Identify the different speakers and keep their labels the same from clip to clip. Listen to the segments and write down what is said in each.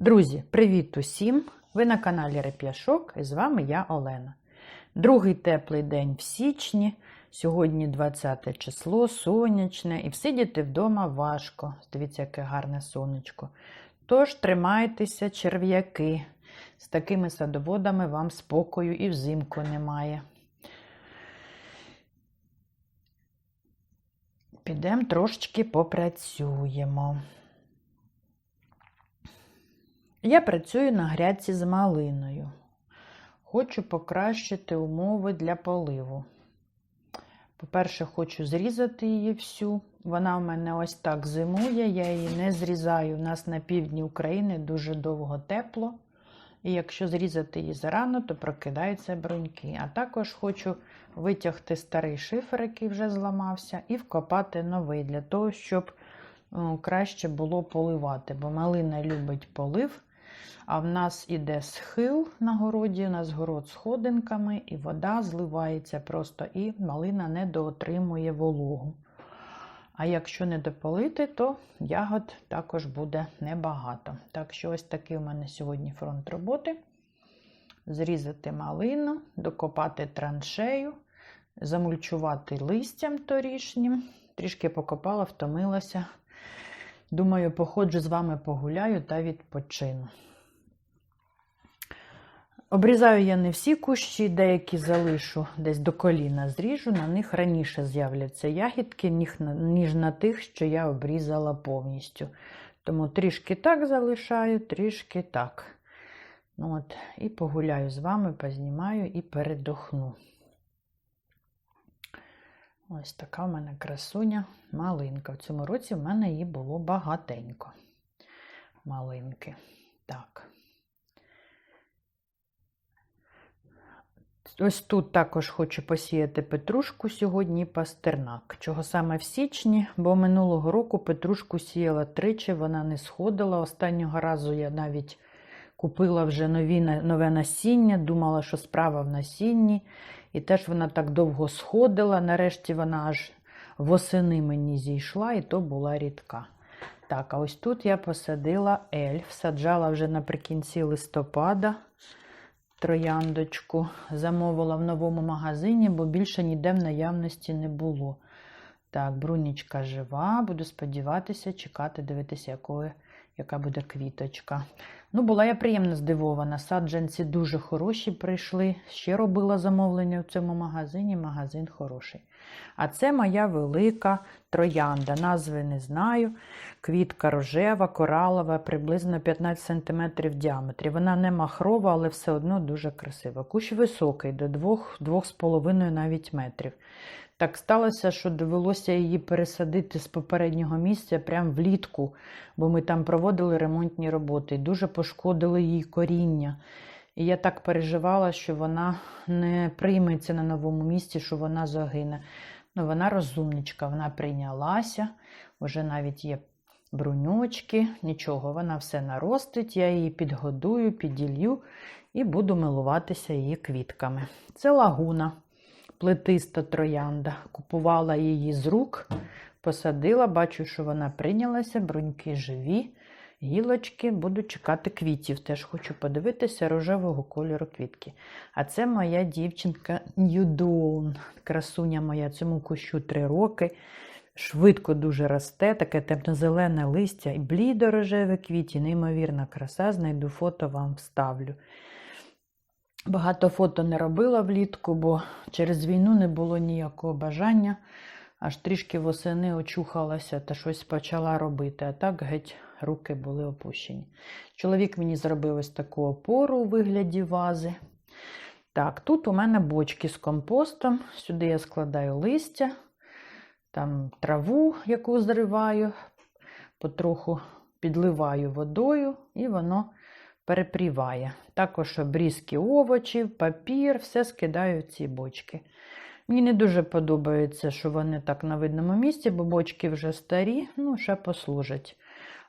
Speaker 1: Друзі, привіт усім! Ви на каналі Реп'яшок і з вами я Олена. Другий теплий день в січні. Сьогодні 20 число, сонячне, і всидіти вдома важко. Дивіться, яке гарне сонечко. Тож тримайтеся, черв'яки. З такими садоводами вам спокою і взимку немає. Підемо трошечки попрацюємо. Я працюю на грядці з малиною. Хочу покращити умови для поливу. По-перше, хочу зрізати її всю. Вона в мене ось так зимує, я її не зрізаю. У нас на півдні України дуже довго тепло. І якщо зрізати її зарано, то прокидаються бруньки. А також хочу витягти старий шифер, який вже зламався, і вкопати новий, для того, щоб краще було поливати. Бо малина любить полив. А в нас іде схил на городі, у нас город з ходинками, і вода зливається просто, і малина не доотримує вологу. А якщо не дополити, то ягод також буде небагато. Так що ось такий у мене сьогодні фронт роботи. Зрізати малину, докопати траншею, замульчувати листям торішнім. Трішки покопала, втомилася. Думаю, походжу з вами погуляю та відпочину. Обрізаю я не всі кущі, деякі залишу десь до коліна зріжу, на них раніше з'являться ягідки, ніж на тих, що я обрізала повністю. Тому трішки так залишаю, трішки так. Ну от, І погуляю з вами, познімаю і передохну. Ось така в мене красуня малинка. В цьому році в мене її було багатенько. Малинки. Так. Ось тут також хочу посіяти петрушку сьогодні пастернак. Чого саме в січні, бо минулого року петрушку сіяла тричі, вона не сходила. Останнього разу я навіть купила вже нові, нове насіння, думала, що справа в насінні. І теж вона так довго сходила. Нарешті вона аж восени мені зійшла, і то була рідка. Так, а ось тут я посадила ельф, саджала вже наприкінці листопада трояндочку. Замовила в новому магазині, бо більше ніде в наявності не було. Так, брунічка жива, буду сподіватися, чекати, дивитися, якої, яка буде квіточка. Ну, була я приємно здивована. Саджанці дуже хороші прийшли. Ще робила замовлення в цьому магазині. Магазин хороший. А це моя велика троянда. Назви не знаю. Квітка рожева, коралова, приблизно 15 см в діаметрі. Вона не махрова, але все одно дуже красива. Кущ високий, до 2-2,5 навіть метрів. Так сталося, що довелося її пересадити з попереднього місця прямо влітку, бо ми там проводили ремонтні роботи дуже пошкодили їй коріння. І я так переживала, що вона не прийметься на новому місці, що вона загине. Ну, Вона розумничка, вона прийнялася, вже навіть є бруньочки, нічого, вона все наростить, я її підгодую, піділью і буду милуватися її квітками. Це лагуна плетиста троянда. Купувала її з рук, посадила, бачу, що вона прийнялася, бруньки живі, гілочки, буду чекати квітів. Теж хочу подивитися рожевого кольору квітки. А це моя дівчинка Ньюдоун, красуня моя, цьому кущу три роки. Швидко дуже росте, таке темно-зелене листя і блідо-рожеві квіті, неймовірна краса, знайду фото вам вставлю. Багато фото не робила влітку, бо через війну не було ніякого бажання. Аж трішки восени очухалася та щось почала робити, а так геть руки були опущені. Чоловік мені зробив ось таку опору у вигляді вази. Так, тут у мене бочки з компостом. Сюди я складаю листя, там траву, яку зриваю, потроху підливаю водою, і воно перепріває. Також обрізки овочів, папір, все скидаю в ці бочки. Мені не дуже подобається, що вони так на видному місці, бо бочки вже старі, ну, ще послужать.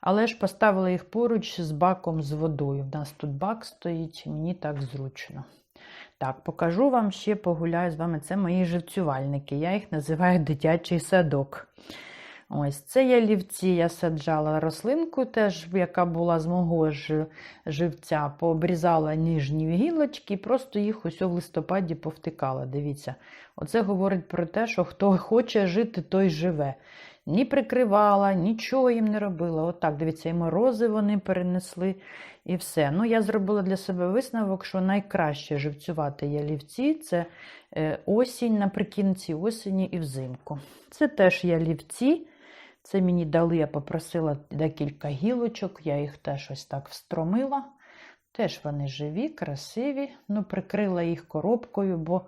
Speaker 1: Але ж поставила їх поруч з баком з водою. У нас тут бак стоїть, мені так зручно. Так, покажу вам ще погуляю з вами. Це мої живцювальники. Я їх називаю дитячий садок. Ось це ялівці я саджала рослинку, теж, яка була з мого ж живця, пообрізала ніжні гілочки, і просто їх ось у листопаді повтикала. Дивіться, оце говорить про те, що хто хоче жити, той живе. Ні прикривала, нічого їм не робила. Отак, дивіться, і морози вони перенесли, і все. Ну, я зробила для себе висновок, що найкраще живцювати ялівці це е, осінь, наприкінці осені і взимку. Це теж ялівці. Це мені дали, я попросила декілька гілочок, я їх теж ось так встромила. Теж вони живі, красиві. Ну, прикрила їх коробкою, бо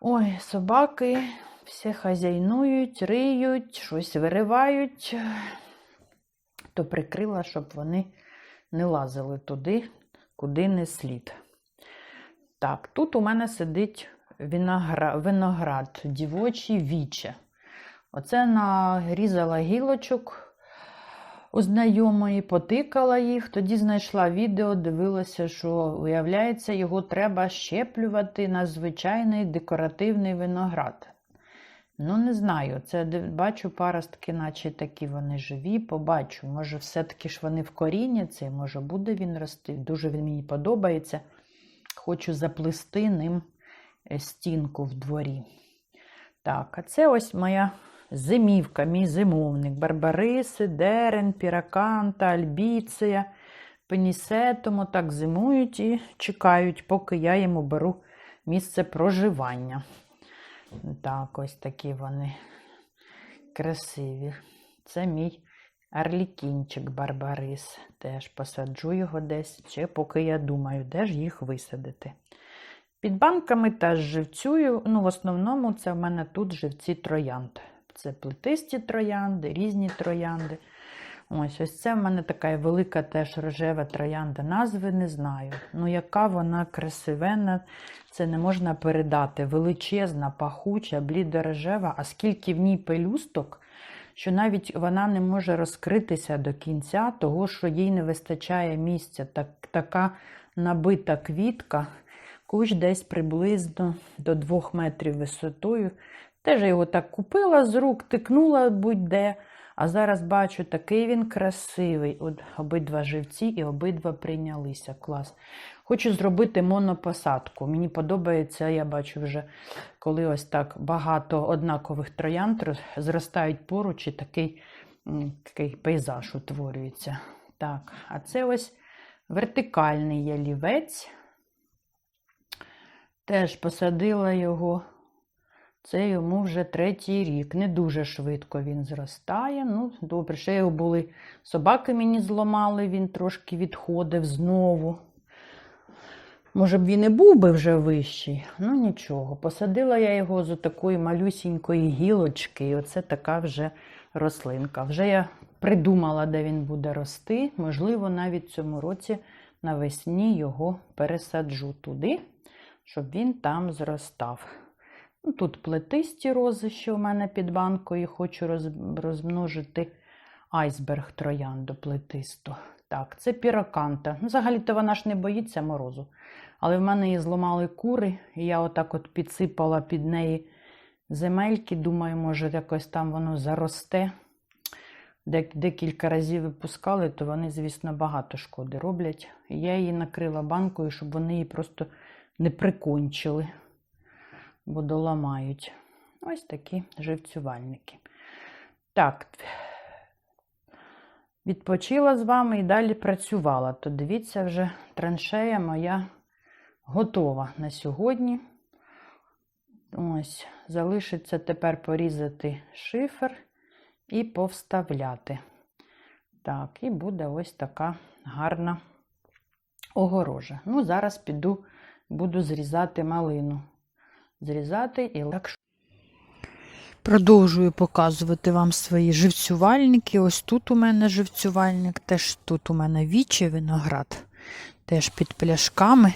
Speaker 1: ой, собаки все хазяйнують, риють, щось виривають, то прикрила, щоб вони не лазили туди, куди не слід. Так, тут у мене сидить виноград, виноград дівочий віче. Оце нарізала гілочок у знайомої, потикала їх, тоді знайшла відео, дивилася, що, виявляється, його треба щеплювати на звичайний декоративний виноград. Ну, не знаю, це бачу паростки, наче такі вони живі, побачу. Може, все-таки ж вони в вкоріняться, і може буде він рости. Дуже він мені подобається. Хочу заплести ним е, стінку в дворі. Так, а це ось моя зимівка, мій зимовник. Барбариси, дерен, піраканта, альбіція, пенісетом. Отак зимують і чекають, поки я їм оберу місце проживання. Так, ось такі вони красиві. Це мій арлікінчик Барбарис. Теж посаджу його десь, чи поки я думаю, де ж їх висадити. Під банками теж живцюю. Ну, в основному це в мене тут живці троянд. Це плетисті троянди, різні троянди. Ось ось це в мене така велика теж рожева троянда. Назви не знаю. Ну, яка вона красивенна, це не можна передати. Величезна, пахуча, блідорожева, а скільки в ній пелюсток, що навіть вона не може розкритися до кінця, того, що їй не вистачає місця. Так, така набита квітка, кущ десь приблизно до 2 метрів висотою. Теж його так купила з рук, тикнула будь-де. А зараз бачу, такий він красивий. От обидва живці і обидва прийнялися. Клас. Хочу зробити монопосадку. Мені подобається, я бачу вже, коли ось так багато однакових троянд зростають поруч і такий, такий пейзаж утворюється. Так, а це ось вертикальний ялівець. Теж посадила його. Це йому вже третій рік. Не дуже швидко він зростає. Ну, добре, ще його були собаки мені зламали, він трошки відходив знову. Може б він і був би вже вищий, ну нічого. Посадила я його з такої малюсінької гілочки, і оце така вже рослинка. Вже я придумала, де він буде рости. Можливо, навіть цьому році навесні його пересаджу туди, щоб він там зростав. Ну, Тут плетисті рози, що в мене під банкою, хочу роз- розмножити айсберг троянду плетисту. Так, це піроканта. Ну, Взагалі-то вона ж не боїться морозу. Але в мене її зламали кури, і я отак от підсипала під неї земельки. Думаю, може, якось там воно заросте. Декілька разів випускали, то вони, звісно, багато шкоди роблять. Я її накрила банкою, щоб вони її просто не прикончили бо доламають. Ось такі живцювальники. Так, відпочила з вами і далі працювала. То дивіться, вже траншея моя готова на сьогодні. Ось, залишиться тепер порізати шифер і повставляти. Так, і буде ось така гарна огорожа. Ну, зараз піду, буду зрізати малину зрізати і легше. Продовжую показувати вам свої живцювальники. Ось тут у мене живцювальник, теж тут у мене вічі виноград, теж під пляшками.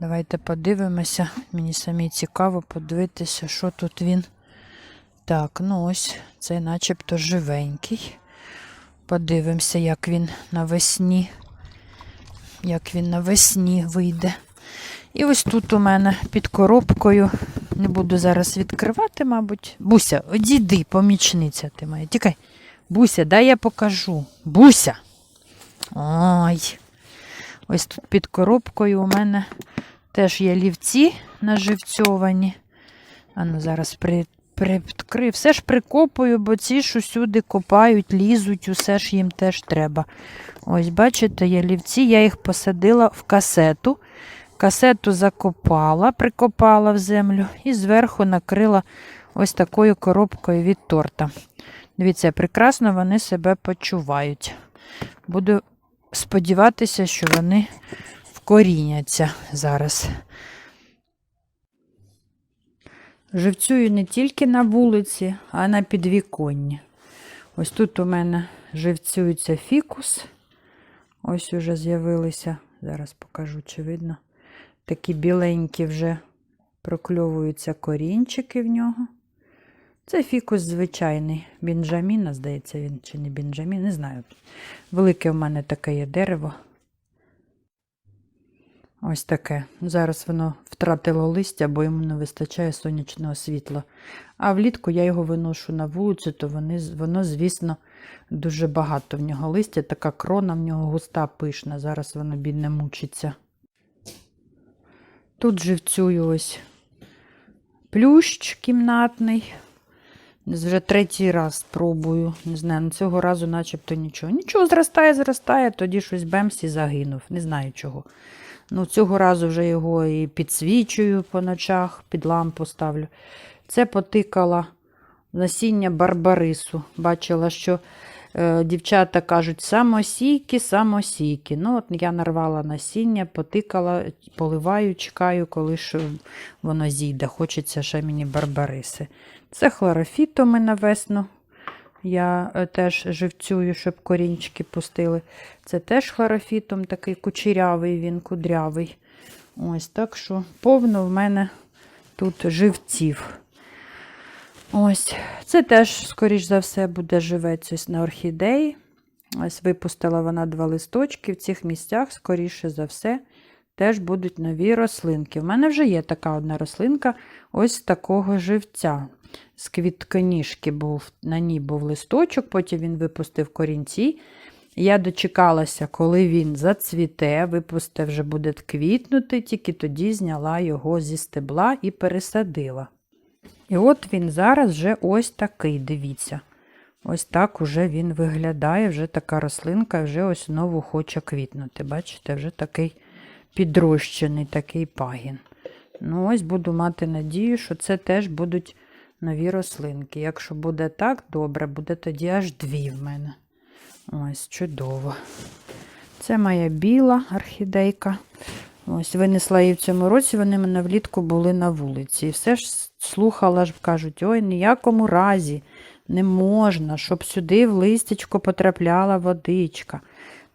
Speaker 1: Давайте подивимося. Мені самі цікаво подивитися, що тут він. Так, ну ось, це начебто живенький. Подивимося, як він навесні, як він навесні вийде. І ось тут у мене під коробкою Не буду зараз відкривати, мабуть. Буся, одійди, помічниця ти моя. Тікай. Буся, дай я покажу. Буся. Ой. Ось тут під коробкою у мене теж є лівці наживцьовані. Ану, зараз при, привідкрив. Все ж прикопую, бо ці ж усюди копають, лізуть, усе ж їм теж треба. Ось, бачите, є лівці, я їх посадила в касету. Касету закопала, прикопала в землю і зверху накрила ось такою коробкою від торта. Дивіться, прекрасно вони себе почувають. Буду сподіватися, що вони вкоріняться зараз. Живцюю не тільки на вулиці, а на підвіконні. Ось тут у мене живцюється фікус. Ось уже з'явилися. Зараз покажу, чи видно. Такі біленькі вже прокльовуються корінчики в нього. Це фікус звичайний. Бенджаміна, здається, він чи не бенджамін, не знаю. Велике в мене таке є дерево. Ось таке. Зараз воно втратило листя, бо йому не вистачає сонячного світла. А влітку я його виношу на вулицю, то вони, воно, звісно, дуже багато в нього листя. Така крона в нього густа, пишна. Зараз воно бідне мучиться. Тут живцюю ось плющ кімнатний. Вже третій раз пробую. Не знаю, на цього разу начебто нічого. Нічого зростає, зростає, тоді щось бемс і загинув. Не знаю чого. Ну, цього разу вже його і підсвічую по ночах, під лампу ставлю. Це потикала насіння барбарису. Бачила, що дівчата кажуть, самосійки, самосійки. Ну, от я нарвала насіння, потикала, поливаю, чекаю, коли ж воно зійде. Хочеться ще мені барбариси. Це хлорофітоми на весну. Я е, теж живцюю, щоб корінчики пустили. Це теж хлорофітом, такий кучерявий, він кудрявий. Ось так що повно в мене тут живців. Ось, це теж, скоріш за все, буде живець ось на орхідеї. Ось випустила вона два листочки. В цих місцях, скоріше за все, теж будуть нові рослинки. У мене вже є така одна рослинка, ось такого живця. З квітконіжки був, на ній був листочок, потім він випустив корінці. Я дочекалася, коли він зацвіте, випустив, вже буде квітнути, тільки тоді зняла його зі стебла і пересадила. І от він зараз вже ось такий, дивіться. Ось так уже він виглядає, вже така рослинка, вже ось знову хоче квітнути. Бачите, вже такий підрощений, такий пагін. Ну, ось буду мати надію, що це теж будуть нові рослинки. Якщо буде так, добре, буде тоді аж дві в мене. Ось, чудово. Це моя біла орхідейка. Ось, винесла її в цьому році, вони мене влітку були на вулиці. І все ж слухала, ж кажуть, ой, ніякому разі не можна, щоб сюди в листячко потрапляла водичка.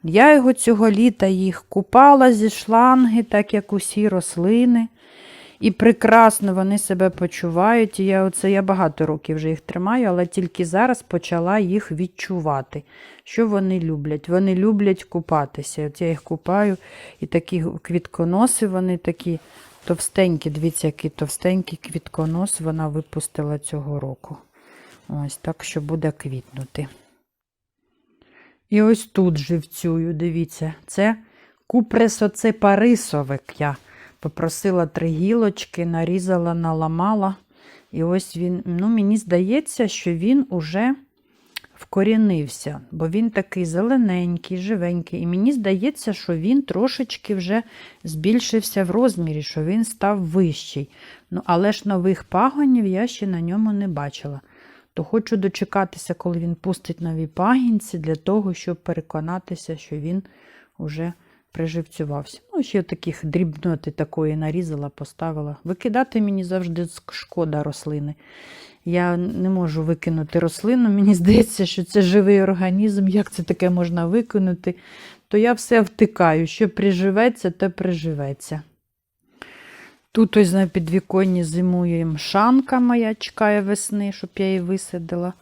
Speaker 1: Я його цього літа їх купала зі шланги, так як усі рослини. І прекрасно вони себе почувають. І я оце я багато років вже їх тримаю, але тільки зараз почала їх відчувати. Що вони люблять? Вони люблять купатися. От я їх купаю, і такі квітконоси, вони такі товстенькі. Дивіться, який товстенький квітконос вона випустила цього року. Ось так, що буде квітнути. І ось тут живцюю, дивіться, це купресоцепарисовик я. Попросила три гілочки, нарізала, наламала. І ось він, ну, мені здається, що він уже вкорінився, бо він такий зелененький, живенький. І мені здається, що він трошечки вже збільшився в розмірі, що він став вищий. Ну, але ж нових пагонів я ще на ньому не бачила. То хочу дочекатися, коли він пустить нові пагінці, для того, щоб переконатися, що він уже приживцювався. Ну, ще таких дрібноти такої нарізала, поставила. Викидати мені завжди шкода рослини. Я не можу викинути рослину. Мені здається, що це живий організм. Як це таке можна викинути? То я все втикаю. Що приживеться, то приживеться. Тут ось на підвіконні зимує мшанка моя, чекає весни, щоб я її висадила.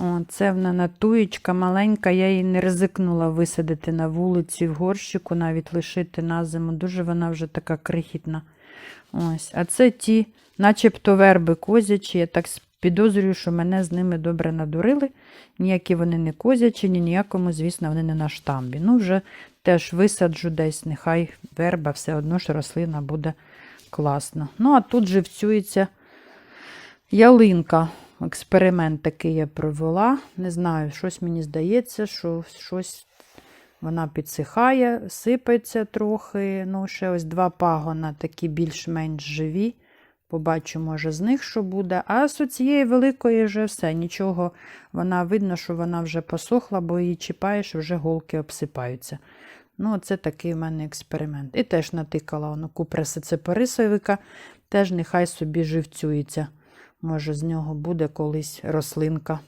Speaker 1: О, це вона натуєчка маленька, я її не ризикнула висадити на вулиці в горщику, навіть лишити на зиму. Дуже вона вже така крихітна. Ось. А це ті, начебто верби козячі. Я так підозрюю, що мене з ними добре надурили. Ніякі вони не козячі, ні ніякому, звісно, вони не на штамбі. Ну, вже теж висаджу десь, нехай верба, все одно ж рослина буде класно. Ну, а тут живцюється ялинка. Експеримент такий я провела. Не знаю, щось мені здається, що щось вона підсихає, сипається трохи. Ну, ще ось два пагона, такі більш-менш живі. Побачу, може, з них що буде. А з цієї великої вже все. Нічого, вона видно, що вона вже посохла, бо її чіпаєш, вже голки обсипаються. Ну, це такий в мене експеримент. І теж натикала воно купреси цепорисовика, теж нехай собі живцюється. Може, з нього буде колись рослинка.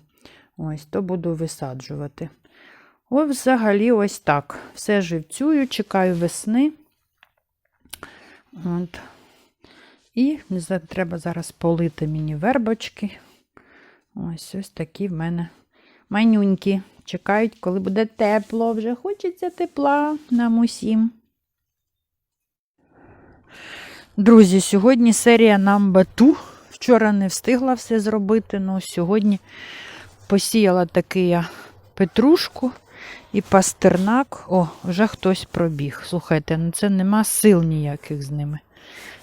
Speaker 1: Ось, то буду висаджувати. Ось взагалі ось так. Все живцюю, чекаю весни. От. І треба зараз полити мені вербочки. Ось ось такі в мене манюнькі. Чекають, коли буде тепло. Вже хочеться тепла нам усім. Друзі, сьогодні серія 2. Вчора не встигла все зробити, але сьогодні посіяла таки я петрушку і пастернак. О, вже хтось пробіг. Слухайте, ну це нема сил ніяких з ними.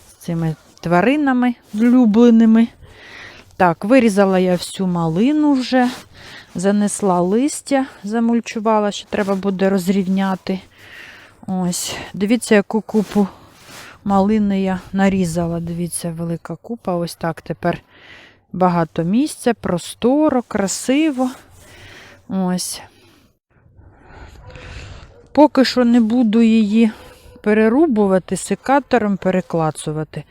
Speaker 1: З цими тваринами улюбленими. Так, вирізала я всю малину вже, занесла листя, замульчувала, ще треба буде розрівняти. Ось, дивіться, яку купу малини я нарізала. Дивіться, велика купа. Ось так тепер багато місця, просторо, красиво. Ось. Поки що не буду її перерубувати, секатором переклацувати.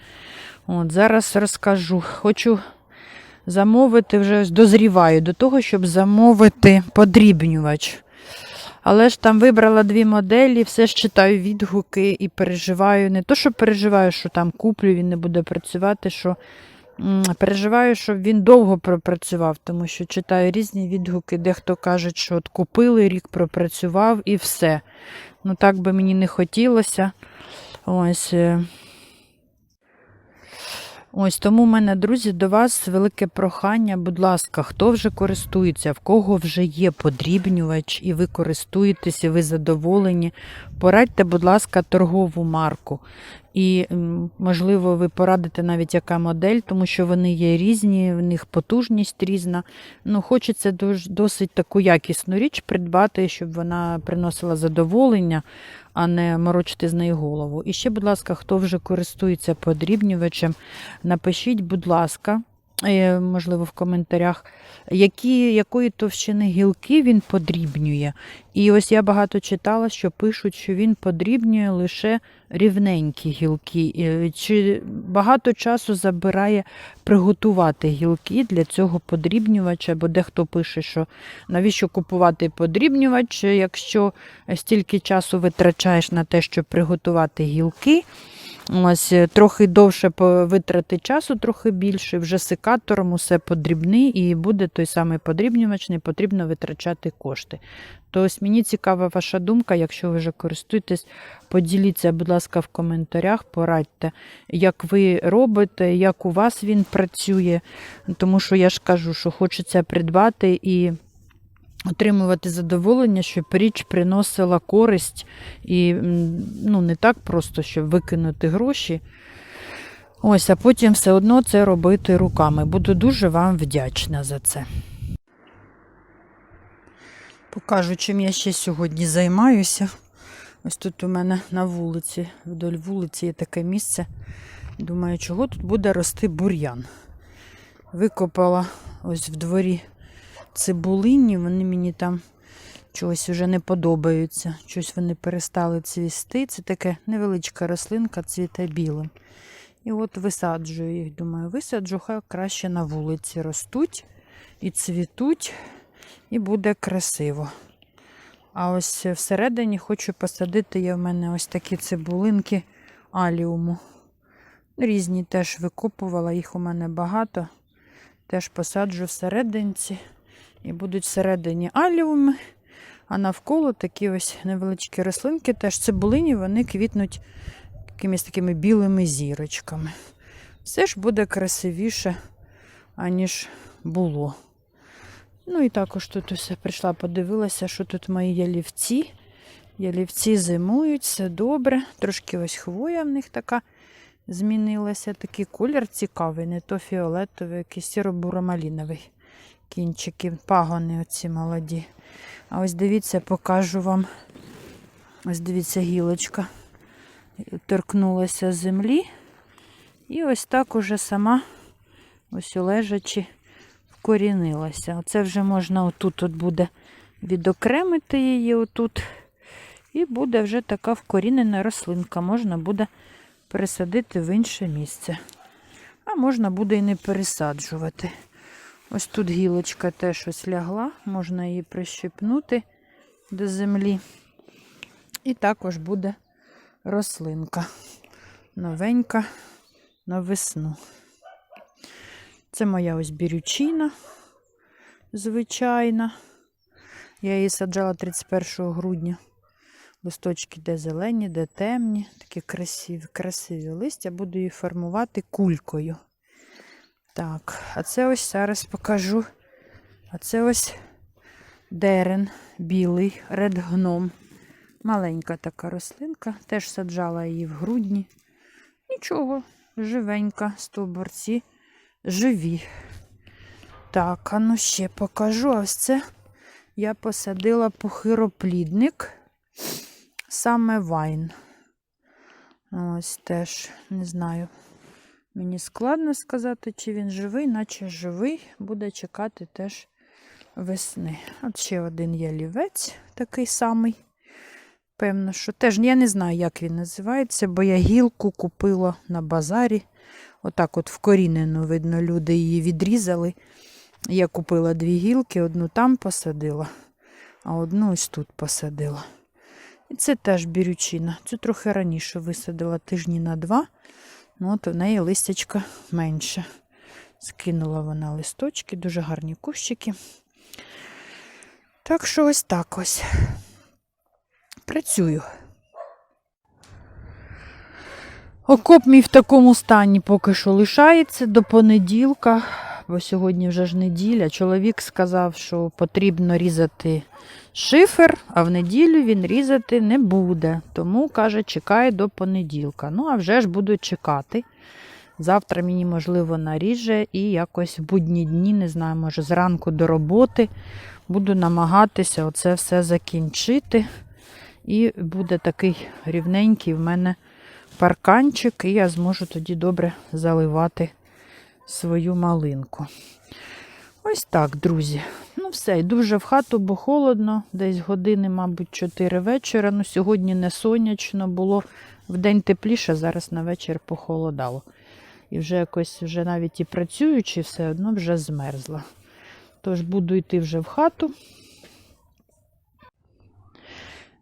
Speaker 1: От, зараз розкажу. Хочу замовити, вже дозріваю до того, щоб замовити подрібнювач. Але ж там вибрала дві моделі, все ж читаю відгуки і переживаю. Не то, що переживаю, що там куплю, він не буде працювати, що переживаю, щоб він довго пропрацював, тому що читаю різні відгуки, дехто каже, що от купили, рік пропрацював і все. Ну так би мені не хотілося. Ось. Ось тому в мене, друзі, до вас велике прохання. Будь ласка, хто вже користується, в кого вже є подрібнювач, і ви користуєтеся, ви задоволені, порадьте, будь ласка, торгову марку. І, можливо, ви порадите навіть яка модель, тому що вони є різні, в них потужність різна. Ну, хочеться досить таку якісну річ придбати, щоб вона приносила задоволення, а не морочити з нею голову. І ще, будь ласка, хто вже користується подрібнювачем, напишіть, будь ласка, можливо, в коментарях, які, якої товщини гілки він подрібнює. І ось я багато читала, що пишуть, що він подрібнює лише рівненькі гілки. Е, Чи багато часу забирає приготувати гілки для цього подрібнювача, бо дехто пише, що навіщо купувати подрібнювач, якщо стільки часу витрачаєш на те, щоб приготувати гілки. Ось е, трохи довше витрати часу, трохи більше. Вже секатором усе подрібний і буде той самий подрібнювач, не потрібно витрачати кошти. То ось мені цікава ваша думка, якщо ви вже користуєтесь, поділіться, будь ласка, в коментарях, порадьте, як ви робите, як у вас він працює. Тому що я ж кажу, що хочеться придбати і отримувати задоволення, щоб річ приносила користь і ну, не так просто, щоб викинути гроші. Ось, а потім все одно це робити руками. Буду дуже вам вдячна за це. Покажу, чим я ще сьогодні займаюся. Ось тут у мене на вулиці, вдоль вулиці є таке місце. Думаю, чого тут буде рости бур'ян. Викопала ось в дворі цибулині, вони мені там чогось вже не подобаються. Щось вони перестали цвісти. Це таке невеличка рослинка, цвіте білим. І от висаджую їх. Думаю, висаджу, хай краще на вулиці ростуть і цвітуть, і буде красиво. А ось всередині хочу посадити я в мене ось такі цибулинки аліуму. Різні теж викопувала, їх у мене багато. Теж посаджу всерединці І будуть всередині аліуми, а навколо такі ось невеличкі рослинки, теж цибулині, вони квітнуть якимись такими білими зірочками. Все ж буде красивіше, аніж було. Ну і також тут усе прийшла, подивилася, що тут мої ялівці. Ялівці зимують, все добре. Трошки ось хвоя в них така змінилася. Такий колір цікавий, не то фіолетовий, якийсь сіро-буромаліновий. Кінчики, пагони оці молоді. А ось дивіться, покажу вам. Ось дивіться, гілочка торкнулася землі. І ось так уже сама, ось лежачи, вкорінилася. Оце вже можна отут от буде відокремити її отут. І буде вже така вкорінена рослинка. Можна буде пересадити в інше місце. А можна буде і не пересаджувати. Ось тут гілочка теж ось лягла, можна її прищепнути до землі. І також буде рослинка. Новенька на весну. Це моя ось бірючина звичайна. Я її саджала 31 грудня. Листочки де зелені, де темні, такі красиві, красиві листя. Буду її формувати кулькою. Так, а це ось зараз покажу. А це ось дерен білий, редгном. Маленька така рослинка. Теж саджала її в грудні. Нічого, живенька, стовбурці живі. Так, а ну ще покажу. А ось це я посадила похироплідник, саме вайн. Ось теж, не знаю. Мені складно сказати, чи він живий, наче живий, буде чекати теж весни. От ще один ялівець такий самий. Певно, що теж я не знаю, як він називається, бо я гілку купила на базарі. Отак от вкорінену, видно, люди її відрізали. Я купила дві гілки, одну там посадила, а одну ось тут посадила. І це теж бірючина. Цю трохи раніше висадила тижні на два. Ну, от у неї листячка менше. Скинула вона листочки, дуже гарні кущики. Так що ось так ось. Працюю. Окоп мій в такому стані поки що лишається до понеділка, бо сьогодні вже ж неділя. Чоловік сказав, що потрібно різати шифер, а в неділю він різати не буде. Тому, каже, чекає до понеділка. Ну, а вже ж буду чекати. Завтра мені, можливо, наріже і якось в будні дні, не знаю, може, зранку до роботи буду намагатися оце все закінчити. І буде такий рівненький в мене парканчик, і я зможу тоді добре заливати свою малинку. Ось так, друзі. Ну, все, йду вже в хату, бо холодно. Десь години, мабуть, 4 вечора. Ну, сьогодні не сонячно було. В день тепліше, зараз на вечір похолодало. І вже якось, вже навіть і працюючи, все одно вже змерзла. Тож буду йти вже в хату.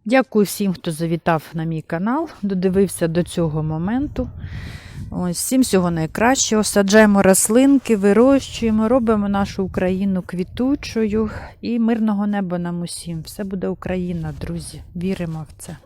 Speaker 1: Дякую всім, хто завітав на мій канал, додивився до цього моменту. Ось, Всім всього найкращого. Саджаємо рослинки, вирощуємо, робимо нашу Україну квітучою і мирного неба нам усім. Все буде Україна, друзі. Віримо в це.